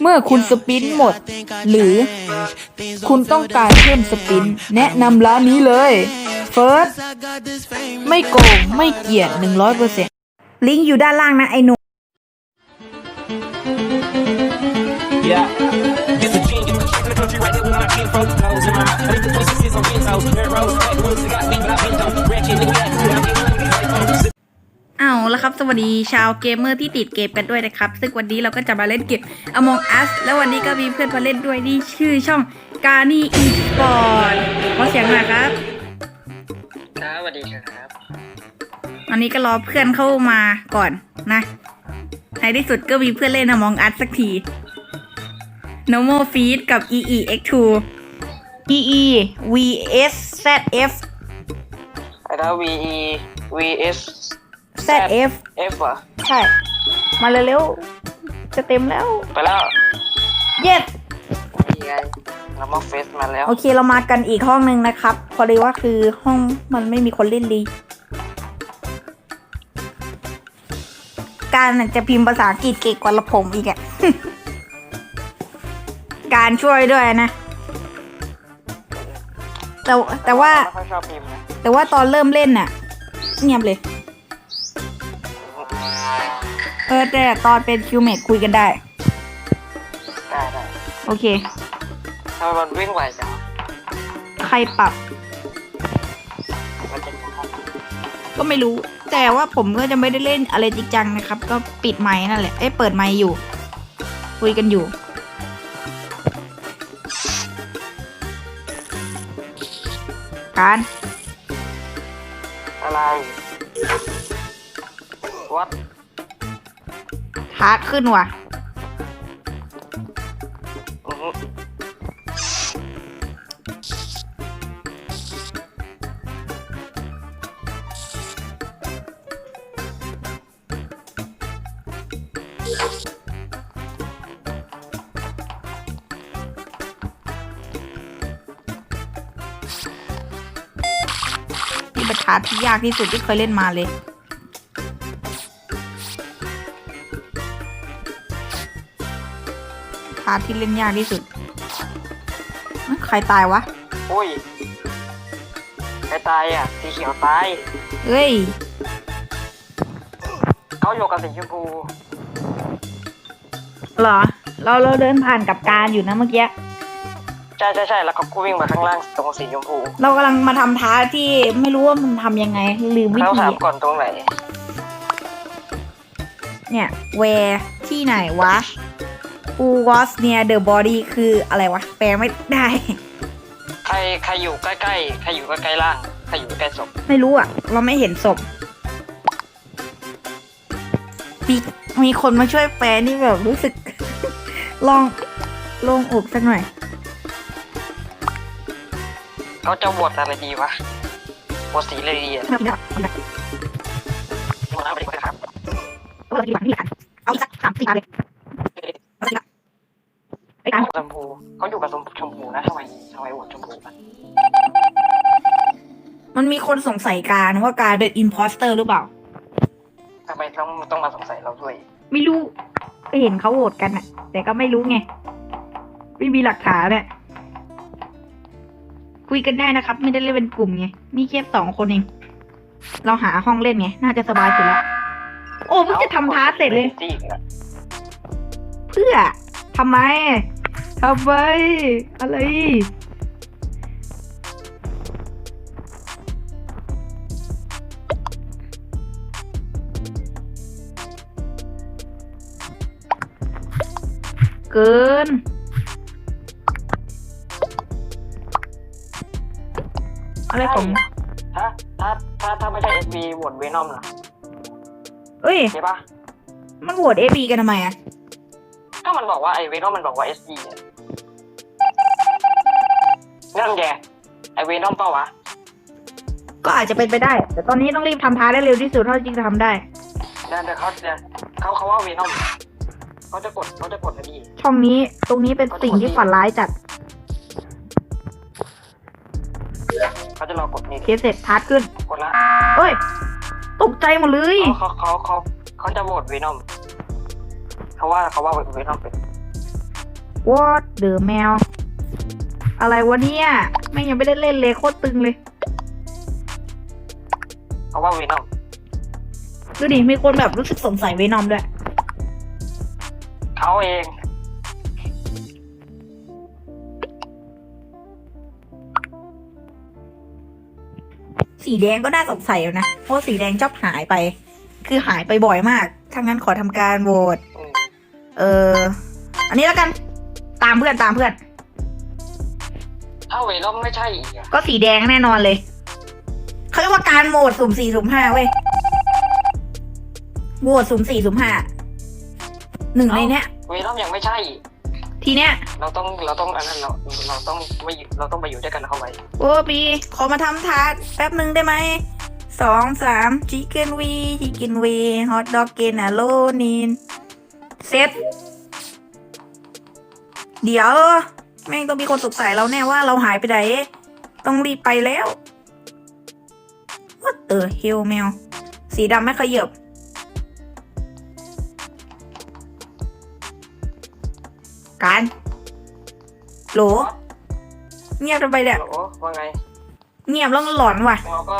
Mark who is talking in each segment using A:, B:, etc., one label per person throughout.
A: เมื่อคุณสปินหมด หรือคุณต้องการเพิ่มสปิน แนะนำร้านนี้เลยเฟิร์สไม่โกง ไม่เกลียด100%
B: ลิงก์อยู่ด้านล่างนะไอ้หนุ่ม
C: Yeah. Get the gene, get the kid in the country right there where I came from. Nose in my mouth. I think the place is on Benzo. Red Rose, backwoods, they got me, but I've been though. Red kid, nigga, got
B: เอาละครับ สวัสดีชาวเกมเมอร์ที่ติดเกมกันด้วยนะครับ ซึ่งวันนี้เราก็จะมาเล่นเกม Among Us แล้ววันนี้ก็มีเพื่อนมาเล่นด้วยที่ชื่อช่องกา n ี e ีสปอร์ตขอเสียงหน่อยครับ
D: ครับสวัสดีครับ
B: วันนี้ก็รอเพื่อนเข้ามาก่อนนะในที่สุดก็มีเพื่อนเล่น Among Us สักที Normal Feed กับ EE X2
A: EE VS ZF
D: ไอ้ดา VE VS
A: ZF
D: F เหรอ
A: ใช่ มาเร็วๆ จะเต็มแล้ว
D: ไปแล้ว
A: yes
D: นี่ไงเรามาเฟสมาแล้ว
A: โอเคเรามากันอีกห้องหนึ่งนะครับ พอดีว่าคือห้องมันไม่มีคนเล่นดี การน่ะจะพิมพ์ภาษาอังกฤษเก่งกว่าละผมอีกอะการช่วยด้วยนะ แต่แต่ว่า
D: ไม่ค่อยชอบพิมพ์นะ
A: แต่ว่าตอนเริ่มเล่นน่ะ เงียบเลย เออแต่ตอนเป็นคิวเมทคุยกันได้
D: ได้ได้
A: โอเค
D: ทำไมมันวิ่งไหวจัง
A: ใครปรับ
D: มันจะ
A: ก็ไม่รู้ แต่ว่าผมก็จะไม่ได้เล่นอะไรจริงจังนะครับ ก็ปิดไมค์นั่นแหละ เอ้ยเปิดไมค์อยู่ คุยกันอยู่ การ
D: อะไร
A: ทาร์กขึ้นว่ะ
D: อือฮึ
A: ที่ป็นทาร์กที่ยากที่สุดที่เคยเล่นมาเลยาร์กที่เล่นยากที่สุดใครตายวะ
D: อุ้ยใครตายอะ สีเขียวตาย
A: เอ้ย
D: เขาอยู่กับสีชมพู
A: เหรอ เราเราเดินผ่านกับการอยู่นะเมื่อกี้
D: ใช่ใช่ใช่แล้วเขาก็วิ่งมาข้างล่างตรงสีชมพู
A: เรากำลังมาทำท้าที่ไม่รู้ว่ามันทำยังไง ลืมวิ
D: เขา
A: ธี
D: ถามก่อนตรงไหน
A: เนี่ย where ที่ไหนวะ who was near the body คืออะไรวะ แปลไม่ได้
D: ใครใครอยู่ใกล้ๆ ใครอยู่ใกล้ๆล่าง ใครอยู่ใกล้ศพ
A: ไม่รู้อะ เราไม่เห็นศพ มีมีคนมาช่วยแปลนี่แบบรู้สึก ลองลงอกสักหน่อย
D: เขาจะโหวตอะไรดีวะโหวตสีอะไรดีอะมาไปดีกว่าครับ
A: เอาสักสามสี่เลย ไปตาม
D: ชมพูเขาอยู่กับชมชมพูนะทำไมทำไมโหวตชมพูกัน
A: มันมีคนสงสัยการว่าการเป็นอินพอสเตอร์หรือเปล่า
D: ทำไมต้องต้องมาสงสัยเราด้วย
A: ไม่รู้ก็เห็นเขาโหวตกันอะแต่ก็ไม่รู้ไง ไม่มีหลักฐานเนี่ยคุยกันได้นะครับ ไม่ได้เล่นเป็นกลุ่มไงมีแค่สองคนเอง เราหาห้องเล่นไง น่าจะสบายสุดละโอ้เพิ่งจะทำท้าเสร็จเลย
D: จริงอะ
A: เพื่อทำไม ทำไมอะไร เกิน อะไรของ
D: ถ้าถ้าถ้าถ้าไม่ใช่ SB โหวตเวนอมล่ะ
A: เอ้ย
D: ใช่ปะ
A: มันโหวตเอบีกันทำไมอะ
D: ก็มันบอกว่าไอ้เวนอมมันบอกว่า SB อะ นั่นแกไอ้เวนอมเปล่าวะ
A: ก็อาจจะเป็นไปได้ แต่ตอนนี้ต้องรีบทำท้าได้เร็วที่สุดเท่าที่จะทำได้
D: เดี๋ยวเดี๋ยวเขาเดี๋ยวเขาเขาว่าเวนอมเขาจะกดเขาจะกดอันนี้
A: ช่องนี้ตรงนี้เป็นสิ่งที่ฝันร้ายจัด
D: เขาจะรอกดนี่
A: เคสเสร็จทัดขึ้น
D: กดละ
A: เอ้ย ตกใจหมดเลย
D: เขาเขาเขาเขาเขาจะโหวตเวนอมเขาว่าเขาว่าเวนอมเป็น
A: What the แมว อะไรวะเนี่ยแม่งยังไม่ได้เล่นเลยโคตรตึงเลย
D: เขาว่าเวนอม
A: ดูดิมีคนแบบรู้สึกสงสัยเวนอมด้วย
D: เขาเอง
A: สีแดงก็น่าสงสัยอยู่นะ เพราะสีแดงชอบหายไป คือหายไปบ่อยมากถ้างั้นขอทำการโหวต
D: อืม
A: เออ อันนี้แล้วกัน ตามเพื่อนตามเพื่อน
D: ถ้าเวนอมไม่ใช่อีกอะ
A: ก็สีแดงแน่นอนเลย เขาเรียกว่าการโหวตสุ่มสี่สุ่มห้าเว้ย โหวตสุ่มสี่สุ่มห้า หนึ่งในเนี้ย
D: เวนอมยังไม่ใช่อีก
A: ทีเนี้ย
D: เราต้องเราต้องอันนั้นเราเราต้องไม่อยู่เราต้องไปอยู่ด้วยกันเข้าไว้
A: โอ้ปีขอมาทำทาร์ตแป๊บหนึ่งได้ไหม สองสามชิคเก้นวีชิคเก้นวีฮอทดอกเกนอะโลนีนเซตเดี๋ยว แม่งต้องมีคนสงสัยเราแน่ว่าเราหายไปไหน ต้องรีบไปแล้ว What the hell แมว สีดำไม่ขยับการโหล เงียบทำไมเนี่ย
D: โอ้ว่าไง
A: เงียบแล้วหลอนว่ะ
D: เราก็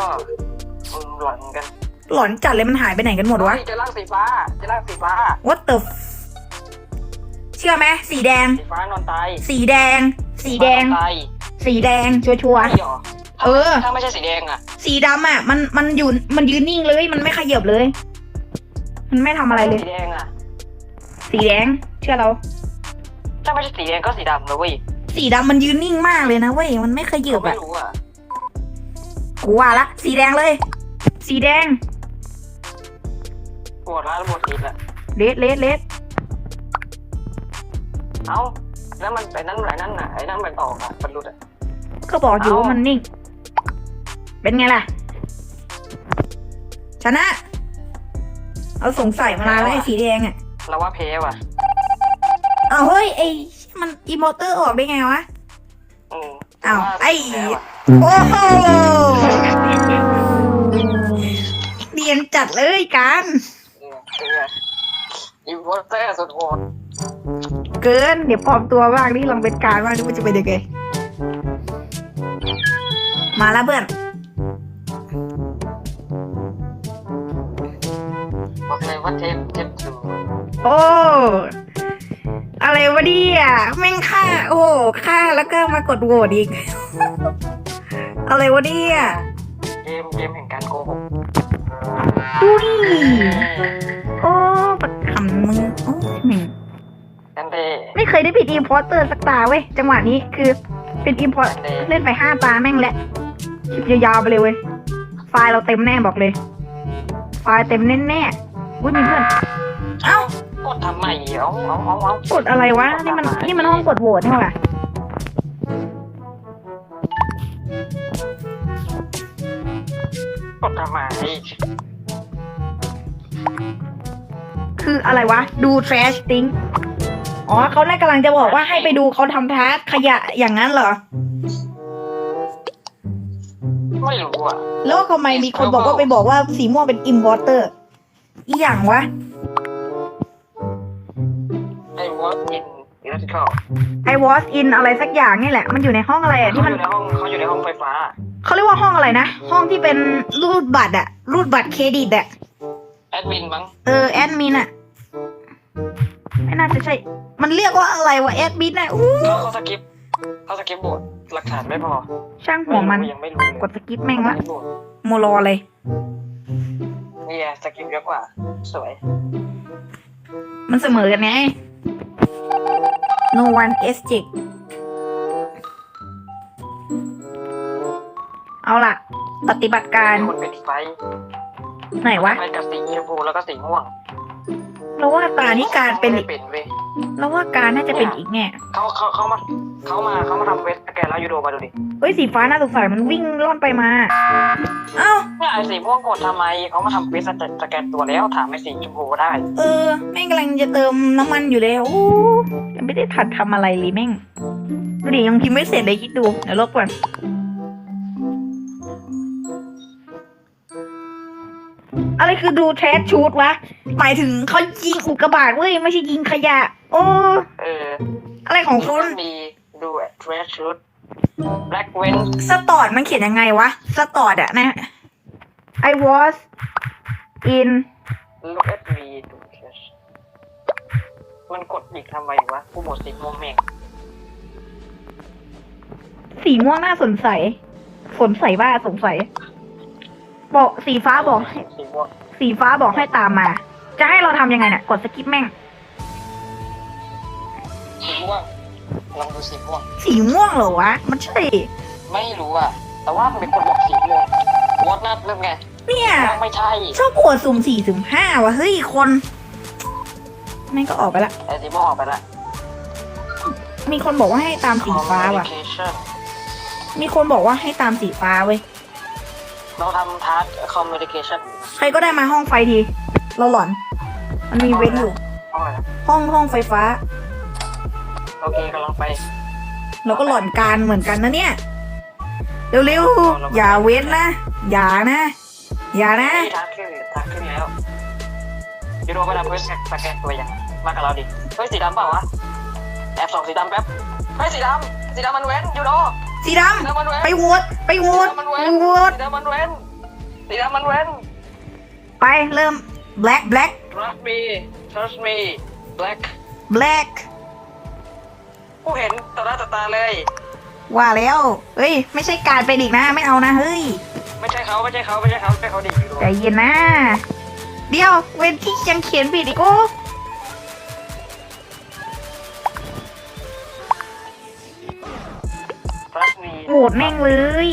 D: อืมหลอนกัน
A: หลอนจัดเลยมันหายไปไหนกันหมดวะ
D: เฮ้ยเจะร่างสีฟ้าเจะร่างสีฟ้า
A: What the f- เชื่อไหมสีแดง
D: สีฟ้านอนตาย
A: สีแดง สีแดง
D: ฟ้านอนตาย
A: สีแดงชัวร์
D: ไม่หรอ
A: เออ
D: ถ้าไม่ใช่สีแดงอะ
A: ๆสีดำอะ มันมันอยู่มันยืนนิ่งเลย มันไม่ขยับเลย มันไม่ทำอะไรเลย
D: สีแดงอะ
A: สีแดง เชื่อเรา
D: ถ้าไม่ใช่สีแดงก็สีดำนะเว้ย
A: สีดำมันยืนนิ่งมากเลยนะเว้ยมันไม่ขยับ
D: ไม่
A: อะ
D: รู้อะ
A: กูว่าละ สีแดงเลย สีแดง
D: ปวดร้านปวดติดอะ
A: เลดเลดเลด
D: เอ้าแล้วมันไอ้นั่นไอ้นั่นน่ะไอ้นั่นมันออกอะมันหลุดอะ
A: ก็บอกอยู่
D: เอ้า
A: ว่ามันนิ่ง เป็นไงล่ะ ชนะ เอาสงสัยมานานแล้วไอ้สีแดงอะ
D: เราว่าเพว่ะ
A: เอาเฮ้ยไอ้มันอีโมเตอร์ออกได้ไงวะ
D: อืม
A: อ้าว
D: ว่า
A: ไอ้
D: แพ้ว่ะ
A: โอ้โหเรียนจัดเลยการ
D: เออเอออีโวเตอร์สุดโหด
A: เกิน เดี๋ยวปลอมตัวบ้างนี่ลองเป็นการบ้างนี่มันจะเป็นยังไงมาแล้วเพื่อน
D: บอกเลยว่าเทปเทปสูง
A: โอ้อะไรวะเนี่ยแม่งฆ่า โอ้ฆ่าแล้วก็มากดโหวตอีก อะไรวะเนี่ย
D: เกมเกมแห่งการโกหก
A: ดูดิโอ้ปัดขำมึงโอ้ยแม่ง
D: กันเด
A: ไม่เคยได้ผิดอิมพอร์เตอร์สักตาเว้ยจังหวะนี้คือเป็นอิมพอร์เล่นไปห้าตาแม่งแหละคลิปยาวๆไปเลยเว้ยไฟล์เราเต็มแน่บอกเลย ไฟล์เต็มแน่ๆอุ้ยมีเพื่อนเอ้าก
D: ดทำไมเอาเอาเอาเอา
A: กดอะไรวะนี่มันนี่มันห้องกดโหวตนี่หว่า
D: กดทำไม
A: คืออะไรวะ ดู trash thing อ๋อเขาน่ากำลังจะบอกว่าให้ไปดูเขาทำทาสขยะอย่างนั้นเหรอ
D: ไม่รู้อะ
A: แล้วทำไมมีคนบอกว่าไปบอกว่าสีม่วงเป็น importer อีหยังวะ
D: ไอ้วอตอินอิเล็กทริคอล
A: I was in อะไรสักอย่างนี่แหละ มันอยู่ในห้องอะไรอะ
D: เขา
A: ที่
D: อ
A: มัน
D: ยู่ในห้องเขาอยู่ในห้องไฟฟ้า
A: เขาเรียกว่าห้องอะไรนะ ห้องที่เป็นรูดบัตรอะรูดบัตรเครดิตอะ
D: แอดมินมั้ง
A: เออแอดมินอะ ไม่น่าจะใช่ มันเรียกว่าอะไรวะแอดมินอะอู้
D: เขาเขาสกิปเขาสกิปบทหลักฐานไม่พอ
A: ช่างหัวมัน
D: ยังไม่รู้เลย
A: กดสกิปแม่งละ
D: ไม่รู้
A: โมรอเลย
D: เนี่ยสกิปเยอะกว่า สวย
A: มันเสมอกันไง no one s j เอาล่ะ ปฏิบัติการ
D: มีคนปิดไฟ
A: ไหนวะ
D: ไฟกับสีชมพูแล้วก็สีม่วง
A: เราว่าตานี่การเป็น
D: ไม่
A: อีก
D: ได้เป็นเว้ย
A: เราว่าการน่าจะเป็นอีกแง่
D: เขาเขาเขามาเขามาเขามาทำเวสแกนแล้วยูโดมาดูดิ
A: เฮ้ยสีฟ้าน่าสงสัยมันวิ่งล่อนไปมา เอ้า
D: เนี่ยไอ้สีม่วงกดทำไมเขามาทำเวสสแกนตัวแล้วถามไอ้สีชมพูก็ได้
A: เออแม่งกำลังจะเติมน้ำมันอยู่แล้วโอ้ยังไม่ได้ทันทำอะไรเลยแม่งดูดิยังพิมพ์ไม่เสร็จเลยคิดดูเดี๋ยวลบก่อน อะไรคือดูแทสชูดวะ หมายถึงเขายิงอุกกาบาตเว้ยไม่ใช่ยิงขยะ โอ้
D: เออ
A: อะไรของคุณ
D: มีดูเทรชชุด black wen
A: สตอร์ดมันเขียนยังไงวะ สตอร์ดอะนะ I was in
D: look at me ดู trash มันกดอีกทำไมวะกูหมดสิบโมงเมง
A: สีม่วงน่าสนใส สนใสว่าสงสัย บอกสีฟ้าบอกให้
D: สีม่วง
A: สีฟ้าบอกให้ตามมา จะให้เราทำยังไงเนี่ยกดสกิปแม่ง
D: สีม่วงลองดูสีม่วง
A: สีม่วงเหรอวะ มันใช่
D: ไม่รู้อะ แต่ว่ามันเป็นคนบอกสีม่วงวอดนัดเริ่มไง
A: เนี่ย
D: ไม่ใช่
A: ชอบปวดสุ่มสี่สุ่มห้าวะเฮ้ยคน แม่งก็ออกไปละ
D: แต่สีม่วงออกไปละ
A: มีคนบอกว่าให้ตามสีฟ้าว่ะ
D: Communication
A: มีคนบอกว่าให้ตามสีฟ้าเว้ย
D: เราทำทัส communication
A: ใครก็ได้มาห้องไฟที เราหลอน มันมีเว้นอยู่
D: ห้องอะไรนะ
A: ห้องห้องไฟฟ้า
D: โอเคกำลังไป
A: เราก็หลอนการเหมือนกันนะเนี่ย เร็วๆ อย่าเว้นนะ อย่านะ อย่านะ
D: นี่ทักขึ้นทักขึ้นแล้วยูโรไปทำเพื่อสแกนตัวอย่างมากับเราดิ เฮ้ยสีดำเปล่าวะ แอบส่องสีดำแป๊บ เฮ้ยสีดำสีดำมันเว้นยูโร
A: สีด
D: สีดำมันเว้นำ
A: ไปโหวตไปโหวต
D: สีดำมันเว้น
A: โหวต
D: สีดำมันเว้นสีดำมันเว้น
A: ไปเริ่ม black black
D: trust me trust me black
A: black
D: ผู้เห็นต่อหน้าต่อตาเลย
A: ว่าแล้วเฮ้ย ไม่ใช่การไปนอีกนะ ไม่เอานะ เฮ้ย
D: ไม่ใช่เขาไม่ใช่เขาไม่ใช่เขาไม่ใช่เขาดิยูโร
A: ใจเย็นนะ เดี๋ยวเว้นที่ยังเขียนผิดอีกโอ้ โหวตแม่งเลย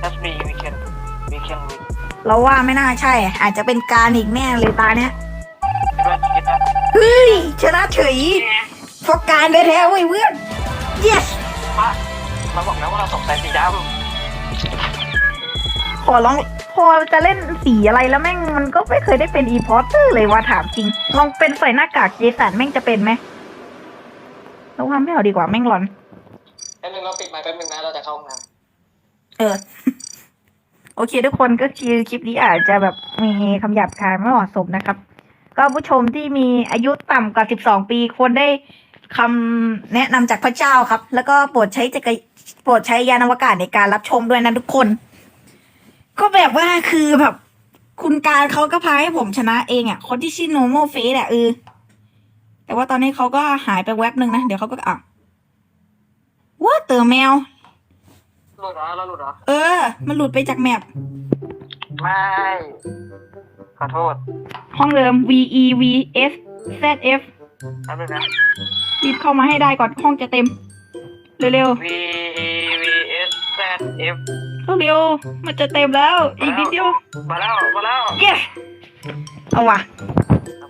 D: ทัสมี we can we can win
A: เราว่าไม่น่าใช่ อาจจะเป็นการอีกแน่เลยตาเนี้ย
D: เพื่อนคิดนะ
A: เฮ้ย ชนะเฉยเพราะการแท้ๆเว้ยเพื่อน yes
D: มามาบอกแล้วว่าเราสงสัยสีด
A: ขอลองพอจะเล่นสีอะไรแล้วแม่งมันก็ไม่เคยได้เป็นอีพอร์เตอร์เลยว่าถามจริง ลองเป็นใส่หน้ากากเจสันแม่งจะเป็นไหมเราว่าไม่เอาดีกว่าแม่งหลอนำ
D: แป๊บนึงเราปิดไมค์แป๊บนึงนะเราจะเข้าห้องน้
A: เออ โอเค ทุกคนก็คือคลิปนี้อาจจะแบบมีคำหยาบคายไม่เหมาะสมนะครับ ก็ผู้ชมที่มีอายุต่ำกว่า 12 ปีควรได้คำแนะนำจากพระเจ้าครับ แล้วก็โปรดใช้จักรโปรดใช้ยานอวกาศในการรับชมด้วยนะทุกคน ก็แบบว่าคือแบบ คุณการเขาก็พาให้ผมชนะเองอะ คนที่ชื่อโนโมเฟสอะเออแต่ว่าตอนนี้เขาก็หายไปแวบหนึ่งนะ เดี๋ยวเขาก็อะ ว่าเตอแมวำ
D: หลุดเหรอเราหลุดเหรอ
A: เออ มันหลุดไปจากแมป
D: ไม่ ขอโทษ
A: ห้องเดิม V E V S Z F
D: แป๊บนึงนะ
A: รีบเข้ามาให้ได้ก่อนห้องจะเต็ม เร็ว
D: V E V S Z F
A: ๆ เร็วๆ มันจะเต็มแล้ว อีกนิดเดียว
D: มาแล้ว มาแล้ว
A: yes เอาว่ะ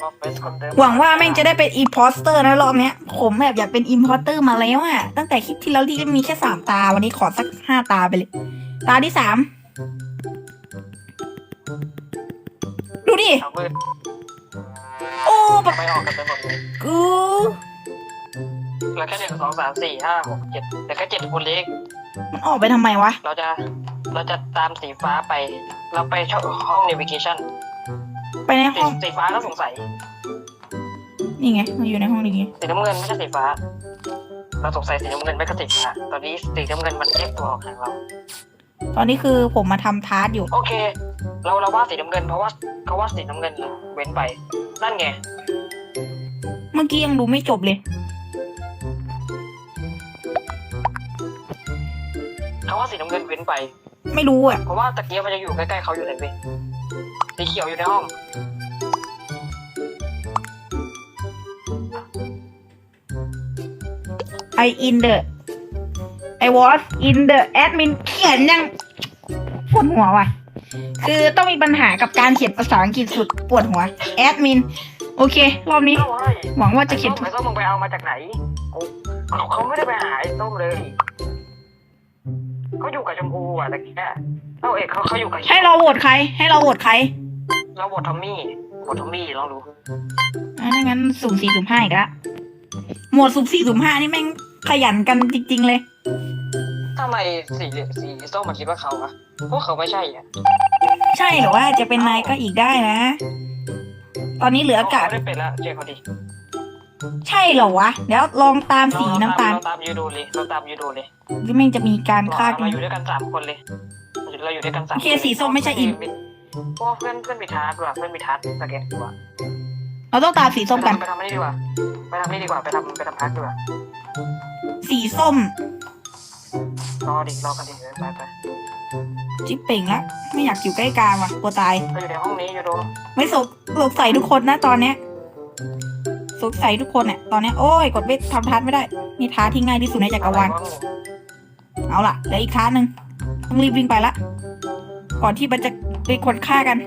D: แล้วก็เฟซคนเดิม
A: หวังว่าแม่งจะได้เป็น imposter นะรอบเนี้ย ผมแบบอยากเป็น imposter มาแล้วอะตั้งแต่คลิปที่แล้วที่มีแค่สามตา วันนี้ขอสักห้าตาไปเลย ตาที่สามดูดิ
D: เอามืด
A: โอ้แบบ
D: ไม่ออกกันไปหมดเลย
A: กู
D: เหลือแค่หนึ่งสองสามสี่ห้าหกเจ็ดเหลือแค่เจ็ดคนเล็ก
A: มันออกไปทำไมวะ
D: เราจะเราจะตามสีฟ้าไป เราไปช่องห้อง navigation
A: ไปใน
D: สี
A: ห้อง
D: สีฟ้าก็สงสัย
A: นี่ไงมันอยู่ในห้องนี้ไง
D: สีน้ำเงินไม่ใช่สีฟ้า เราสงสัยสีน้ำเงินไม่ก็สีฟ้าตอนนี้สีน้ำเงินมันแยกตัวออกทางเรา
A: ตอนนี้คือผมมาทำทาร์ตอยู่
D: โอเค เราเราว่าสีน้ำเงินเพราะว่าเขาว่าสีน้ำเงินเว้นไป นั่นไง
A: เมื่อกี้ยังดูไม่จบเลย
D: เขาว่าสีน้ำเงินเว้นไป
A: ไม่รู้อะ
D: เพราะว่าตะเกียบมันจะอยู่ใกล้ๆเขาอยู่เลยเว้ย สีเขียวอยู่ในห้อง
A: I in the I was in the admin เขียนยังปวดหัวว่ะ คือต้องมีปัญหากับการเขียนภาษาอังกฤษสุดปวดหัว admin โอเค รอบนี้ หวังว่าจะเขียนถูก
D: ไอ้ส้มมึงไปเอามาจากไหนเขาเขาไม่ได้ไปหาไอ้ส้มเลยเขาอยู่กับชมพูอะตะกี้เอ้าเอกเขาเขาอยู่กับ
A: ให้เราโหวตใคร ให้เราโหวตใคร
D: เราบททอมมี่บททอมมี่ลองดู
A: อะถ้างั้นสุ่มสี่สุ่มห้าอีกละหมวดสุ่มสี่สุ่มห้านี่แม่งขยันกันจริง ๆ เลย
D: ทำไมสีสีส้มมันคิดว่าเขาอะพวกเขาไม่ใช่อะ
A: ใช่หรือว่าจะเป็นนายก็อีกได้นะ ตอนนี้เหลืออากาศ
D: เขไม่ได้เป็นละเจอเขาดิ
A: ใช่เหรอวะ เดี๋ยวลองตามสีน้ำตาล
D: เราตามยูดูเลยเราตามยูดูเลย
A: หรือแม่งจะมีการฆ่ากั
D: เรา
A: น
D: อยู่ด้วยกันสามคนเลย เราอยู่ด้วยกันสาม
A: โอเคสีส้มไม่ใช่อิม
D: เพราะว่าเพื่อนเพื่อนมีทาร์ดด้วยเพื่อนมีทาร์ดสแกนดีกว่า
A: เราต้องตามสีส้มกัน
D: ไปทำนี่ดีกว่า ไปทำนี่ดีกว่าไปทำไปทำทาร์ดดีกว่า
A: สีส้ม
D: รอดิรอกันดิไปไป
A: จิ๊บเป่งละไม่อยากอยู่ใกล้กลางว่ะกลัวตาย
D: เราอยู่ในห้องนี้อยู่ดู
A: ไม่สกสงสัยทุกคนนะตอนเนี้ยสงสัยทุกคนเนี่ยตอนเนี้ยโอ้ยกดไม่ทำทัสไม่ได้นี่ท้าที่ง่ายที่สุดในจักรวาลเอาล่ะเหลืออีกท้าหนึ่งต้องรีบวิ่งไปละก่อนที่มันจะ เป็นคนฆ่ากัน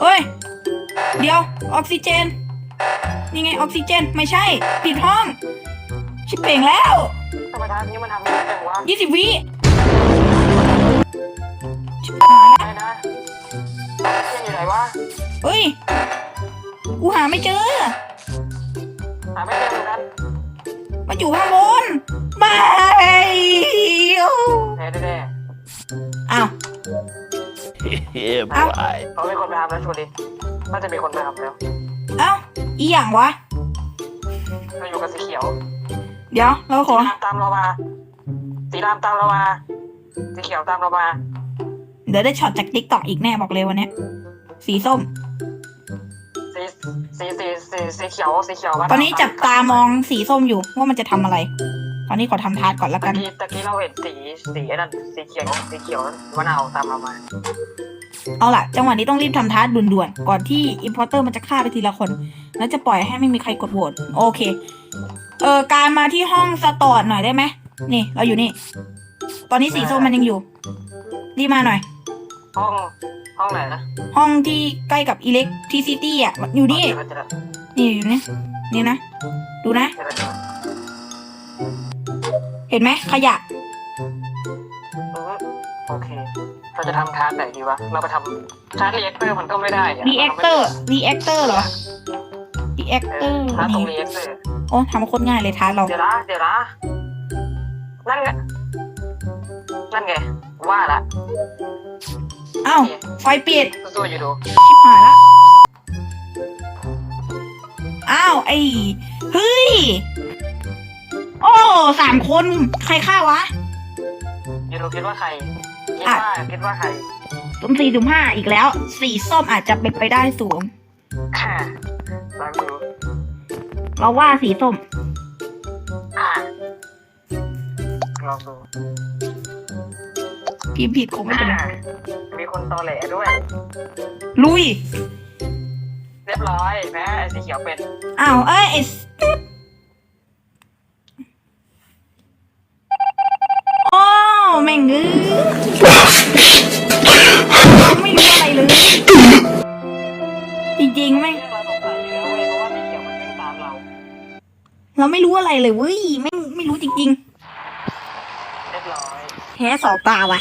A: เอ้ย เดี๋ยว ออกซิเจน นี่ไงออกซิเจน ไม่ใช่ ปิดห้อง ชิบเป่งแล้ว
D: ทำไมทาร์ดนี้มันทำไม่ได้จังวะ
A: ยี่สิบวิชิบหายแล้ว
D: ไม่นะเพื่อนอยู่ไหนวะ
A: เฮ้ย กูหาไม่เจอ
D: หาไม่เจอเหมือนกัน
A: มันอยู่ข้างบนบาย
D: แน่แน่
A: อ้าว
C: Yeah,
A: Ow.
C: boy.
D: เขาเป็นคนไปทำแล้วชวนดิน่าจะมีคนไปทำแล้ว
A: เอ้าอีหยังวะ
D: เราอยู่กับสีเขียว
A: เดี๋ยว เราขอ
D: สีดำตามเรามาสีดำตามเรามาสีเขียวตามเรามา
A: เดี๋ยวได้ช็อตจากติ๊กต็อกอีกแน่บอกเลยวันเนี้ยสีส้ม
D: สีสีสีสีสีเขียวสีเขียวมา
A: ตอนนี้จับตามองสีส้มอยู่ว่ามันจะทำอะไร ตอนนี้ขอทำทาสก่อนละกั
D: ตะ
A: น
D: กี้ตะกี้เราเห็นสีสีไอ้นั่นสีเขียวสีเขียวมะนาวตามเรามา
A: เอาล่ะ จังหวะนี้ต้องรีบทำทาสด่วนๆ ก่อนที่อิ p พอร์เตอร์มันจะฆ่าไปทีละคน แล้วจะปล่อยให้ไม่มีใครกดโหวตโอเค เออการมาที่ห้องสตอร์หน่อยได้ไหมนี่ เราอยู่นี่ ตอนนี้สีส้มมันยังอยู่รีบมาหน่อย
D: ห้องห้องไหนนะ
A: ห้องที่ใกล้กับอิเล็กทริซิตี้อะอยู่นี่
D: เจอแล้วเจอแล้ว
A: นี่อยู่นี่นี่นะ ดูนะ
D: เจอแล้วเจอแล้ว
A: เห็นไหมขยะ
D: อืมโอเค เราจะทำทาร์ตไหนดีวะ เราไปทำทาร์ตรีแอคเตอร์มันก็ไม่ได้อะ
A: รีแอคเตอร์รีแอคเตอร์เหรอรีแอค
D: เอ
A: เตอ
D: อ
A: ร์
D: ทาร์ตตร
A: นี่
D: งรีแอคเตอร์
A: โอ้ทำมาโคตรง่ายเลยท้าเรา
D: เดี๋ยวนะเดี๋ยวนะนั่นไง นั่นไง ว่าละ
A: อ้าว ไฟปิด
D: สู้ๆอยู่ดู
A: ชิบหายละ อ้าว ไอ้ เฮ้ย โอ้สามคนใครฆ่าวะ
D: อยู่ดูคิดว่าใครคิด
A: อะ
D: ว่าคิดว่าใคร
A: สุ่มสี่สุ่มห้าอีกแล้ว สีส้มอาจจะเป็นไปได้สูง
D: อ่าลองดู
A: เราว่าสีส้ม
D: อ่าลองดู
A: พิมพ์ผิดคงไม่เป็นไร
D: อ่ามีคนตอแหลด้วย
A: ลุย
D: เรียบร้อยแพ้ไอ้สีเขียวเป็น
A: อ้าว เอ้ยไอ้ เราไม่รู้อะไรเลยเว้ยไม่ไม่รู้จริง
D: เรียบร้อย
A: ๆแพ้สองตาว่ะ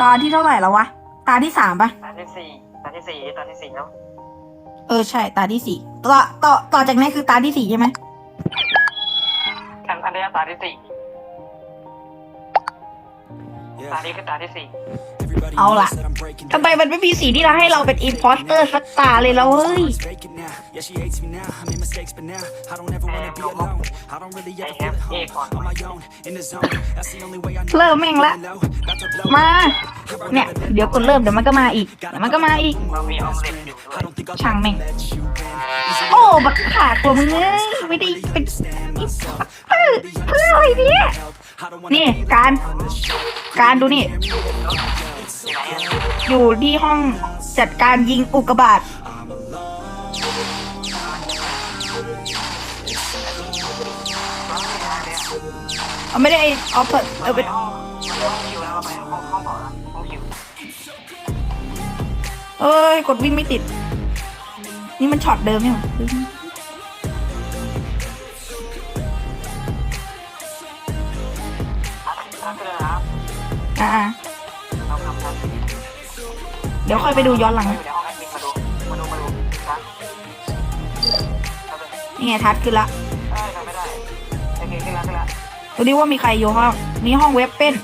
A: ตาที่เท่าไหร่แล้ววะตาที่สามปะ
D: ตาที่สี่ตาที่สี่ตาที่สี่แล้ว
A: เออใช่ตาที่สี่ต่อต่อต่อจากนี้คือตาที่สี่ใช่ไหม
D: อันอันนี้ตาที่สี่ ตานี้คือตาที่สี่
A: เอาล่ะทำไมมันไม่มีสีที่เราให้เราเป็นอิ p พอ s เตอร์สักตาเลยแล้วเฮ้ย
E: Yeah, she hates me now. I made mistakes, but now I don't ever wanna be alone. I don't really
D: ไอ
E: ever
D: แฮ
E: feel
D: ป
E: at
D: เอ
E: home.
D: ก่อน
E: On my own, in the zone. That's the only way I know.
A: เริ่มแม่งละ
E: Low, about to blow.
A: มา เนี่ย เดี๋ยวกดเริ่มเดี๋ยวมันก็มาอีก เดี๋ยวมันก็มาอีก
D: เรามีออมเล็ตอยู่ด้วย
E: I don't think I'll
A: ช่างแม่ง
E: let you in.
A: โอ้ บักขาดตัวมึงเอ้ยไม่ได้เป็นอิเพื่อเพื่ออะไรเนี่ย
E: I don't wanna
A: นี่การ การดูนี่ อยู่ที่ห้องจัดการยิงอุกกาบาตเอาไม่ได้เอาเปิดเอาไป
D: ห้ออไป
A: เอ้ย กดวิ่งไม่ติด นี่มันช็อตเดิมเนี่ย อ่า
D: เราทำทัก
A: เดี๋ยวค่อยไปดูย้อนหลัง
D: อยู่ในห้องแอดมินมาดูมาดูมาดูนะ
A: นี่ไงทัดขึ้นละ
D: ได้ทำไม่ได้โอเคขึ้นแล้วขึ้นแล้ว
A: ดูดิว่ามีใครอยู่ห้องนี่ห้องเว็บเป็น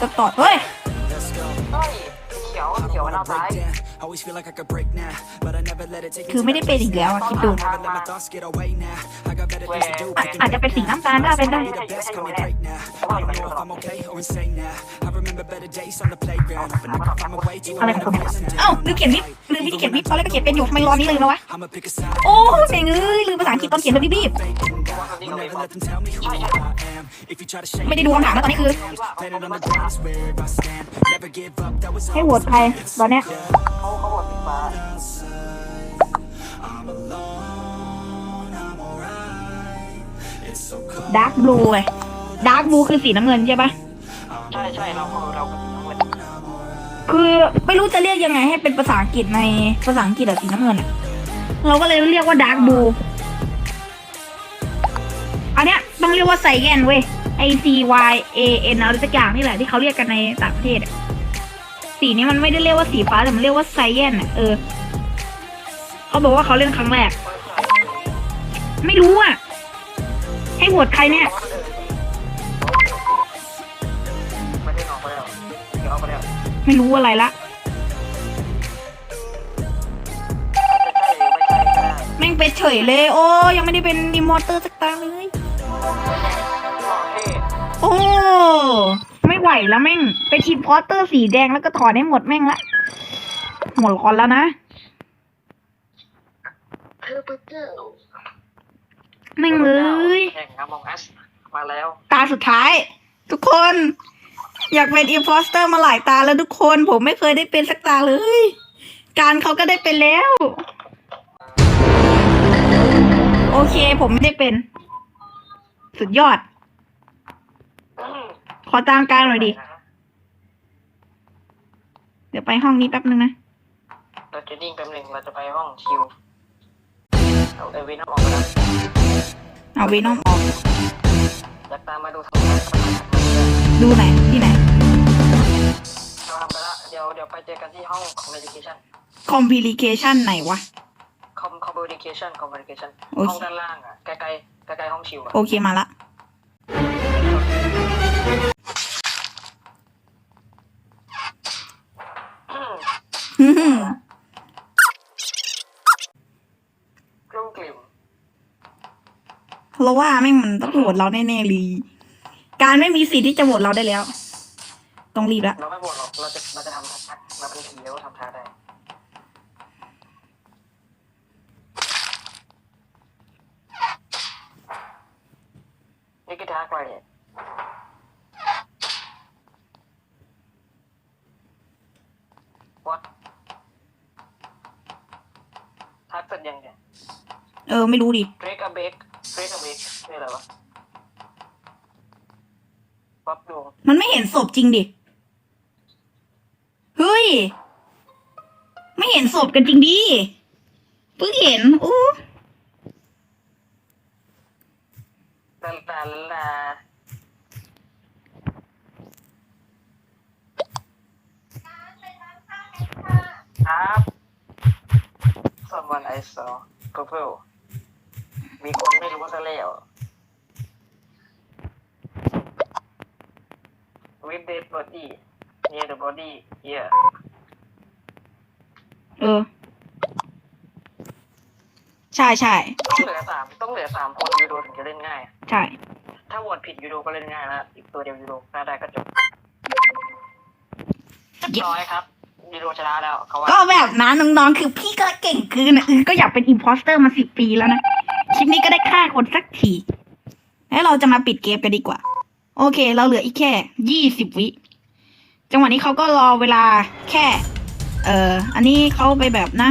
A: ก็ตอเฮ้ย
E: Let's go.
D: เฮ้ยเขียวเขียวมันเอาซ้าย
A: คือไม่ได้เป็นอีกแล้วคิดดูอาจจะเป็นสีน้ำตาลก็เป็นได้อะไรของ
E: นี้
A: เอ้าลืมเขียนวิดลืมที่เขียนวิดตอนแรกก็เขียนเป็นอยู่ทำไมรอนี้เลยนะ
E: วะ
A: โอ้เสียงเอ้ยลืมภาษาอังกฤษตอนเขียนแบบรีบๆ ไม่ได้ดูคำถามนะตอนนี้คือ
E: Planet on the ground is where I stand. Never give up, that was
A: ให้โหวตใครตอนเนี้ย
D: เขาเขาบดสีฟ้า
A: ดาร์กบลูไงดาร์กบลูคือสีน้ำเงินใช่ปะ
D: ใช่ใช่เราเราเป็นน้ำเงิน
A: คือไม่รู้จะเรียกยังไงให้เป็นภาษาอังกฤษในภาษาอังกฤษอะสีน้ำเงินอะเราก็เลยเรียกว่าดาร์กบลู อันเนี้ยต้องเรียกว่าไซแอนเว้ย I C Y A N อะไรสักอย่างนี่แหละที่เขาเรียกกันในต่างประเทศสีนี้มันไม่ได้เรียกว่าสีฟ้าแต่มันเรียกว่าไซแอนอะเออเขาบอกว่าเขาเล่นครั้งแรก ไม่รู้อะ ให้โหวตใครเนี่ย
D: ไม่
A: รู้อะไรละแม่งเป็นเฉยเลย โอ้ยังไม่ได้เป็นดีมอเตอร์สักตาเลย โอ้ ไม่ไหวแล้วแม่ง ไปทีมพอสเตอร์สีแดงแล้วก็ถอนให้หมดแม่งละ หมดคอนแล้วนะแม่งเลย
D: แข่งอมองอัสมาแล้ว
A: ตาสุดท้าย ทุกคน อยากเป็นอิมพอสเตอร์มาหลายตาแล้วทุกคน ผมไม่เคยได้เป็นสักตาเลย การเขาก็ได้เป็นแล้ว โอเค ผมไม่ได้เป็น สุดยอด ขอตามกลางหน่อยดิ เดี๋ยวไปห้องนี้แป๊บนึงนะ
D: เราจะนิ่งแป๊บหนึงเราจะไปห้องคิวเอาเอวินออกมาแล้ว
A: เอาเวนอมออก
D: อยากตามมาดูทำงานก็มาทำงาน
A: ดูไหนที่ไหน
D: เราทำไปละเดี๋ยวเดี๋ยวไปเจอกันที่ห้อง communication
A: complication ไหนวะ
D: com communication communication
A: โอเค
D: ห้องด้านล่างอะใกล้ใกล้ ใกล้ใกล้ๆห้องชิวอะ
A: โอเคมาละฮึ่ม
D: กลุ้มกลิ่ม
A: เราว่าแม่งมันต้องโหวตเราแน่ๆเลยการไม่มีสิทธิ์ที่จะโหวตเราได้แล้ว ต้องรีบละ
D: เราไม่บ่นหรอกเราจะเราจะทำทักเราเป็นผีแล้วทำท่าได้ Tick attack right in. วัดทัดเสร็จยัเน
A: เออ ไม่รู้ดิ
D: เบรกอะเบรกเบรกอะเบรกนี่อะไรวะวับดวง
A: มันไม่เห็นศพจริงดิ เฮ้ย ไม่เห็นศพกันจริงดิ เพิ่งเห็น อู้
D: ลาลาลาลาครับ someone I saw purple มีคนไม่รู้ซะแล้ว with dead body near the body yeah
A: เออ ใช่ใช่
D: ต้องเหลือสามต้องเหลือสามคนยูโดถึงจะเล่นง่าย
A: ใช่
D: ถ้าโหวตผิดยูโดก็เล่นง่ายแล้วอีกตัวเดียวยูโดน่าได้ก็จบเรียบร้อยครับยูโดชนะแล้วเขาว่า
A: ก็แบบนั้นน้องๆคือพี่ก็เก่งเกินอะเออก็อยากเป็นอิมพอสเตอร์มาสิบปีแล้วนะคลิปนี้ก็ได้ฆ่าคนสักทีแล้วเราจะมาปิดเกมกันดีกว่า โอเค เราเหลืออีกแค่ยี่สิบวิจังหวะนี้เขาก็รอเวลาแค่ เอ่ออันนี้เขาไปแบบนะ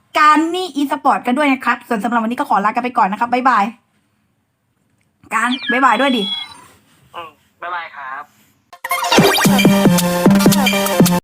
A: การนี่อีสปอร์ตกันด้วยนะครับ ส่วนสำหรับวันนี้ก็ขอลากันไปก่อนนะครับบ๊ายบาย การบ๊ายบายด้วยดิ
D: อืมบ๊ายบายครับ